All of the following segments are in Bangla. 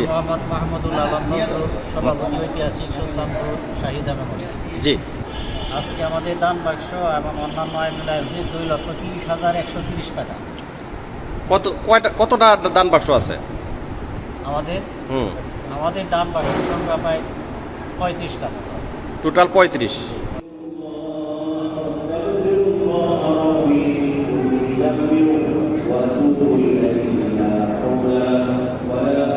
মোহাম্মদ মাহমুদুল আলম নজরুল সভাপতি ঐতিহাসিক সুলতানপুর শাহী জামে মসজিদ জি আজকে আমাদের দান বাক্স এবং অন্যান্য আয় মিলায় হচ্ছে দুই লক্ষ তিরিশ হাজার একশো তিরিশ টাকা কত কয়টা কতটা দান বাক্স আছে আমাদের হুম আমাদের দান বাক্স সংখ্যা প্রায় পঁয়ত্রিশ টাকা আছে টোটাল পঁয়ত্রিশ وأتوب إليه لا حول ولا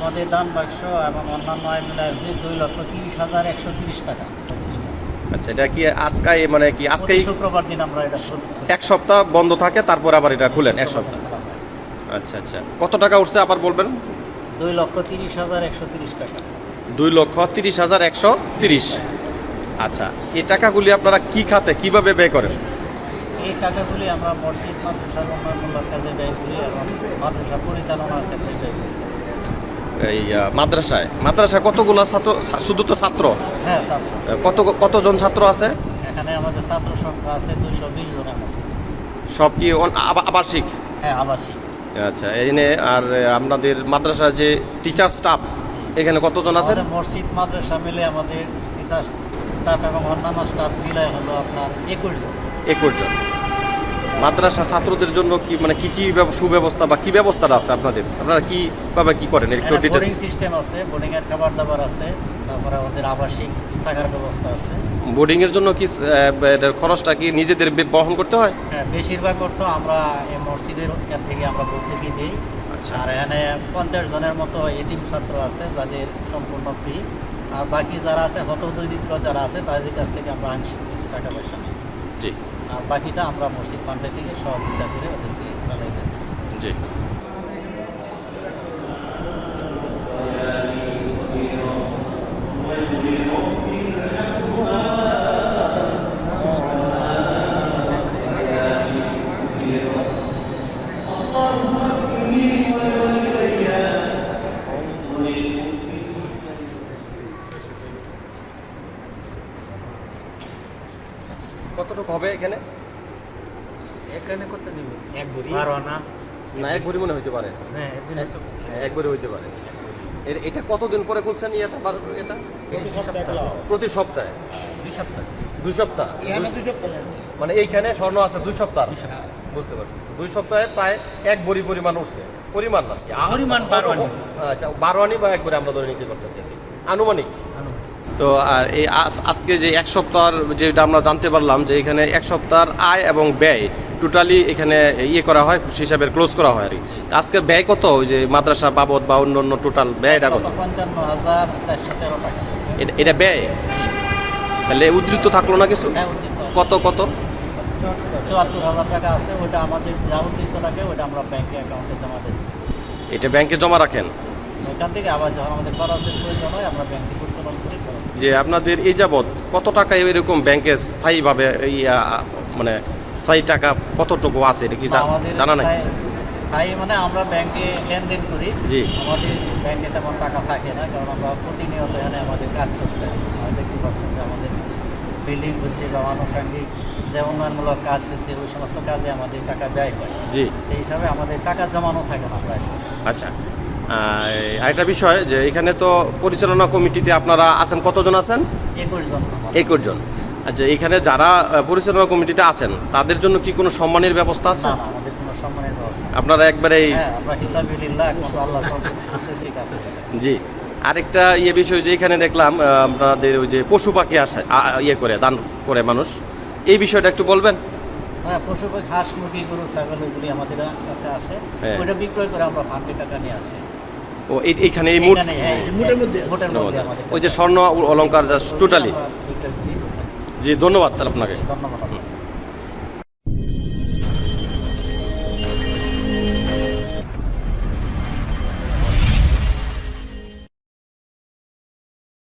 আমাদের দান বাক্স এবং অন্যান্য আয় মিলায় হচ্ছে দুই লক্ষ তিরিশ হাজার একশো তিরিশ টাকা। আচ্ছা এটা কি আজকাই মানে কি প্রতি শুক্রবার দিন আমরা এটা এক সপ্তাহ বন্ধ থাকে তারপর আবার এটা খুলেন এক সপ্তাহ। আচ্ছা আচ্ছা। কত টাকা উঠছে আবার বলবেন? দুই লক্ষ তিরিশ হাজার একশো তিরিশ টাকা। দুই লক্ষ তিরিশ হাজার একশো তিরিশ। আচ্ছা এই টাকাগুলি আপনারা কি খাতে কীভাবে ব্যয় করেন? এই টাকাগুলি আমরা মসজিদ মাদ্রাসার উন্নয়নমূলক কাজে ব্যয় করি এবং মাদ্রাসা পরিচালনার ক্ষেত্রে ব্যয় করি। এই মাদ্রাসায়। মাদ্রাসায় কতগুলো ছাত্র? শুধু তো ছাত্র? হ্যাঁ কত কতজন ছাত্র আছে? এখানে আমাদের ছাত্র সংখ্যা আছে দুইশো বিশ জনের সব কি আবাসিক? হ্যাঁ আবাসিক। আচ্ছা এনে আর আপনাদের মাদ্রাসার যে টিচার স্টাফ এখানে কতজন আমাদের মসজিদ মাদ্রাসা মিলে আমাদের টিচার স্টাফ এবং অন্যান্য স্টাফ মিলে হলো আপনার একুশ জন। একুশ জন। মাদ্রাসা ছাত্রদের জন্য কি মানে কি কি ব্যব- সুব্যবস্থা বা কি ব্যবস্থাটা আছে আপনাদের? আপনারা কীভাবে কি করেন? একটু বোর্ডিং সিস্টেম আছে বোর্ডিং এর খাবার দাবার আছে তারপরে আমাদের আবাসিক থাকার ব্যবস্থা আছে। বোর্ডিং এর জন্য কি এটার খরচটা কি নিজেদের বহন করতে হয়? হ্যাঁ বেশিরভাগ অর্থ আমরা এই মসজিদের থেকে আমরা ভর্তুকি দিই। আচ্ছা। আর এখানে পঞ্চাশ জনের মতো এতিম ছাত্র আছে যাদের সম্পূর্ণ ফ্রি আর বাকি যারা আছে হতদরিদ্র যারা আছে তাদের কাছ থেকে আমরা আংশিক কিছু টাকা পয়সা নিই। জি। আর বাকিটা আমরা মসজিদ পান্ডে থেকে সহযোগিতা করে ওদেরকে চালাই যাচ্ছি। জি। কতটুকু হবে এখানে? এখানে কত নিব? এক ভরি। বারো আনা না এক ভরি মনে হইতে পারে। হ্যাঁ এক- হ্যাঁ, ভরি হইতে পারে। এটা কতদিন পরে খুলছেন ইয়েটা বার- এটা? প্রতি সপ্তাহে দুই সপ্তাহ? দুই সপ্তাহ। এখানে দুই সপ্তাহ মানে এইখানে স্বর্ণ আছে দুই সপ্তাহ? বুঝতে পারছি। দুই সপ্তাহে প্রায় এক বড়ি পরিমাণ উঠছে। পরিমাণ না। পরিমাণ বারো আনি। আচ্ছা বারো আনি বা একবারে আমরা ধরে নিতে পারতেছি। আনুমানিক। তো আর এই আজ- আজকে যে এক সপ্তাহের যেটা আমরা জানতে পারলাম যে এখানে এক সপ্তাহের আয় এবং ব্যয় টোটালি এখানে ইয়ে করা হয় হিসাবে ক্লোজ করা হয় আর কি। আজকে ব্যয় কত? ওই যে মাদ্রাসা বাবদ বা অন্য অন্য টোটাল ব্যয়টা কত? পঞ্চান্ন হাজার চারশো তেরো টাকা এটা- ব্যয়? তাহলে উদ্ধৃত থাকল না কিছু? হ্যাঁ। কত কত? চুয়াত্তর হাজার টাকা আছে ওইটা আমাদের যা উদ্দিত থাকে ওইটা আমরা ব্যাংকে অ্যাকাউন্টে জমা দিই। এটা ব্যাংকে জমা রাখেন? ওইখান থেকে আবার যখন আমাদের খরচের প্রয়োজন হয় আমরা ব্যাংক যে আপনাদের এই যাবৎ কত টাকা এরকম ব্যাংকে স্থায়ীভাবে এই মানে স্থায়ী টাকা কতটুকু আছে এটা কি জানা নাই? স্থায়ী- মানে আমরা ব্যাংকে লেনদেন করি। জি। আমাদের ব্যাংকে তেমন টাকা থাকে না কারণ আমরা প্রতিনিয়ত এখানে আমাদের কাজ চলছে। দেখতে পাচ্ছেন যে আমাদের বিল্ডিং হচ্ছে বা আনুষঙ্গিক যে উন্নয়নমূলক কাজ হচ্ছে ওই সমস্ত কাজে আমাদের টাকা ব্যয় হয়। জি। সেই হিসাবে আমাদের টাকা জমানো থাকে না প্রায় আচ্ছা। আর একটা বিষয় যে এখানে তো পরিচালনা কমিটিতে আপনারা আছেন কতজন আছেন? একুশ জন। একুশ জন। আচ্ছা এখানে যারা পরিচালনা কমিটিতে আছেন তাদের জন্য কি কোনো সম্মানের ব্যবস্থা আছে। আপনারা একবারে এই হ্যাঁ। জি। আরেকটা ইয়ে বিষয় যে এখানে দেখলাম আপনাদের ওই যে পশু পাখি আসে ইয়ে করে দান করে মানুষ। এই বিষয়টা একটু বলবেন? হ্যাঁ পশু হাঁস মুরগি গরু ছাগল ওইগুলি আমাদের কাছে আসে। হ্যাঁ। ওইটা বিক্রয় করে আমরা ফান্ডে টাকা নিয়ে আসি। ও এইখানে এই মুঠ হ্যাঁ, মুঠের মধ্যে মুঠের মধ্যে। আমাদের ওই যে স্বর্ণ অলঙ্কার যা টোটালি জি ধন্যবাদ তাহলে আপনাকে। ধন্যবাদ।